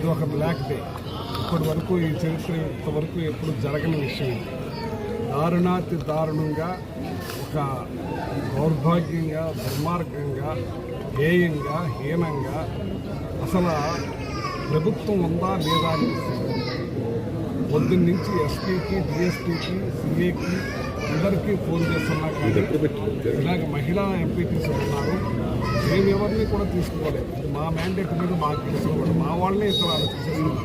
ఇది ఒక black day ఇప్పటి వరకు ఈ చరిత్ర ఇంతవరకు ఎప్పుడు జరగని విషయం ఇది. దారుణాతి దారుణంగా ఒక దౌర్భాగ్యంగా దుర్మార్గంగా హేయంగా హీనంగా అసలు ప్రభుత్వం ఉందా లేదా అని పొద్దున్నీ ఎస్పీకి డిఎస్పీకి సిఏకి అందరికీ ఫోన్ చేస్తున్నా ఇలాగ మహిళా ఎంపీటీసీ ఉన్నారు. మేము ఎవరిని కూడా తీసుకోలేదు. మా మ్యాండేట్ మీద మాకు తెలిసిన వాళ్ళు. మా వాళ్ళనే ఇతర వాళ్ళు తీసేస్తున్నారు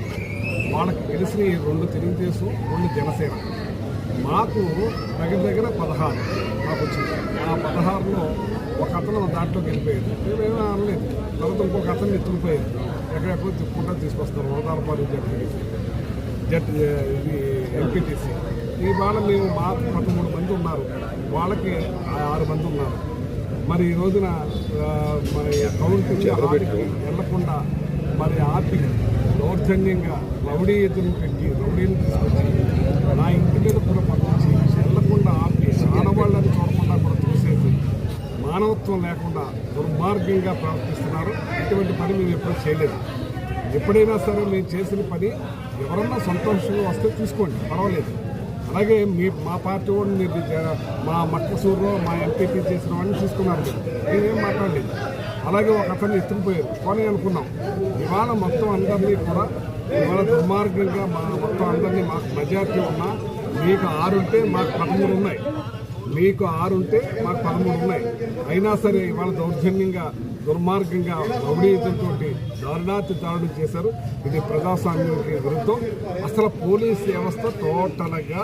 వాళ్ళకి తెలిసిన రెండు తెలుగుదేశం రెండు జనసేన. మాకు దగ్గర దగ్గర పదహారు. మాకు వచ్చింది. ఆ పదహారులో ఒక అతను దాంట్లోకి వెళ్ళిపోయాడు మేమేమీ అనలేదు. తర్వాత ఇంకొక అతను ఎత్తుకుపోయారు ఎక్కడెక్కడో తిప్పుకుంటా తీసుకొస్తారు. వరదాలపాలు జడ్పీ. జడ్ ఇది ఎంపీటీసీ. ఇవాళ మేము మా పదమూడు మంది ఉన్నారు. వాళ్ళకి ఆరు మంది ఉన్నారు. మరి ఈ రోజున మరి హాల్కి వెళ్ళకుండా మరి ఆపి దౌర్జన్యంగా రౌడీ ఎదురు పెట్టి రౌడీని తీసుకొచ్చి నా ఇంటి మీద కూడా పంపించి వెళ్ళకుండా ఆపి ఆడవాళ్ళని చూడకుండా కూడా చూసేసి మానవత్వం లేకుండా దుర్మార్గంగా ప్రవర్తిస్తున్నారు. ఇటువంటి పని మేము ఎప్పుడూ చేయలేదు. ఎప్పుడైనా సరే మేము చేసిన పని ఎవరన్నా సంతోషంగా వస్తే తీసుకోండి పర్వాలేదు. అలాగే మీ మా పార్టీ కూడా మీరు మా మక్కసూరులో మా ఎంపీపీ చేసిన వాళ్ళని తీసుకున్నారు మీరు. నేనేం మాట్లాడలేదు. అలాగే ఒక అతన్ని ఎత్తుకుపోయారు. పోనీ అనుకున్నాం. ఇవాళ మొత్తం అందరినీ కూడా ఇవాళ దుర్మార్గంగా మా మొత్తం అందరినీ మాకు మెజార్టీ ఉన్నా మీకు ఆరు ఉంటే మాకు పదమూడు ఉన్నాయి. మీకు ఆరు ఉంటే మాకు పదమూడు ఉన్నాయి. అయినా సరే ఇవాళ దౌర్జన్యంగా దుర్మార్గంగా రౌడీయుతంతో దారుణాతి దారుణం చేశారు. ఇది ప్రజాస్వామ్యానికి విరుద్ధం. అసలు పోలీస్ వ్యవస్థ టోటల్గా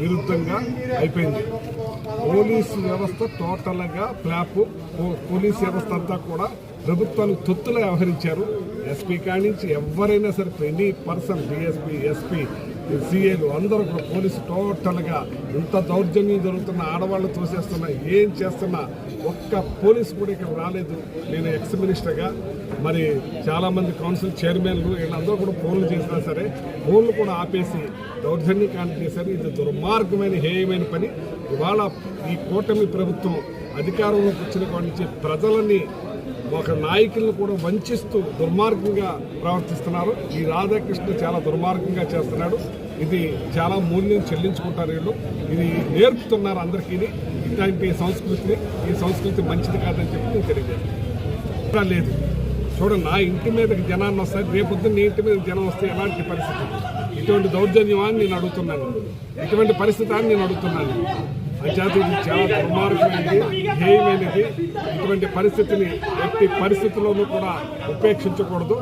విరుద్ధంగా అయిపోయింది. పోలీసు వ్యవస్థ టోటల్గా ఫ్లాప్. పోలీస్ వ్యవస్థ అంతా కూడా ప్రభుత్వానికి తొత్తులు వ్యవహరించారు. ఎస్పీ కానించి నుంచి ఎవరైనా సరే ఎనీ పర్సన్ డిఎస్పీ ఎస్పీ సీఏలు అందరూ కూడా పోలీసు టోటల్గా ఇంత దౌర్జన్యం జరుగుతున్న ఆడవాళ్ళు తోసేస్తున్నా ఏం చేస్తున్నా ఒక్క పోలీసు కూడా ఇక్కడ రాలేదు. నేను ఎక్స్ మినిస్టర్గా మరి చాలామంది కౌన్సిల్ చైర్మన్లు వీళ్ళందరూ కూడా ఫోన్లు చేసినా సరే ఫోన్లు కూడా ఆపేసి దౌర్జన్యం చేశారు. ఇది దుర్మార్గమైన హేయమైన పని. ఇవాళ ఈ కూటమి ప్రభుత్వం అధికారంలోకి వచ్చిన కాడి నుంచి ప్రజలని ఒక నాయకులను కూడా వంచిస్తూ దుర్మార్గంగా ప్రవర్తిస్తున్నారు. ఈ రాధాకృష్ణ చాలా దుర్మార్గంగా చేస్తున్నాడు. ఇది చాలా మూల్యం చెల్లించుకుంటారు వీళ్ళు. ఇది నేర్పుతున్నారు అందరికీ ఇట్లాంటి సంస్కృతిని ఈ సంస్కృతి మంచిది కాదని చెప్పి నేను తెలియజేస్తాను. లేదు. చూడండి నా ఇంటి మీదకి జనాన్ని వస్తాయి. రేపొద్దున నీ ఇంటి మీద జనం వస్తే ఎలాంటి పరిస్థితి? ఇటువంటి దౌర్జన్యమా నేను అడుగుతున్నాను. ఇటువంటి పరిస్థితి అని నేను అడుగుతున్నాను. అంచేత ఇది చాలా దుర్మార్గమైనది. హేయమైనది. ఇటువంటి పరిస్థితిని ఎట్టి పరిస్థితుల్లోనూ కూడా ఉపేక్షించకూడదు.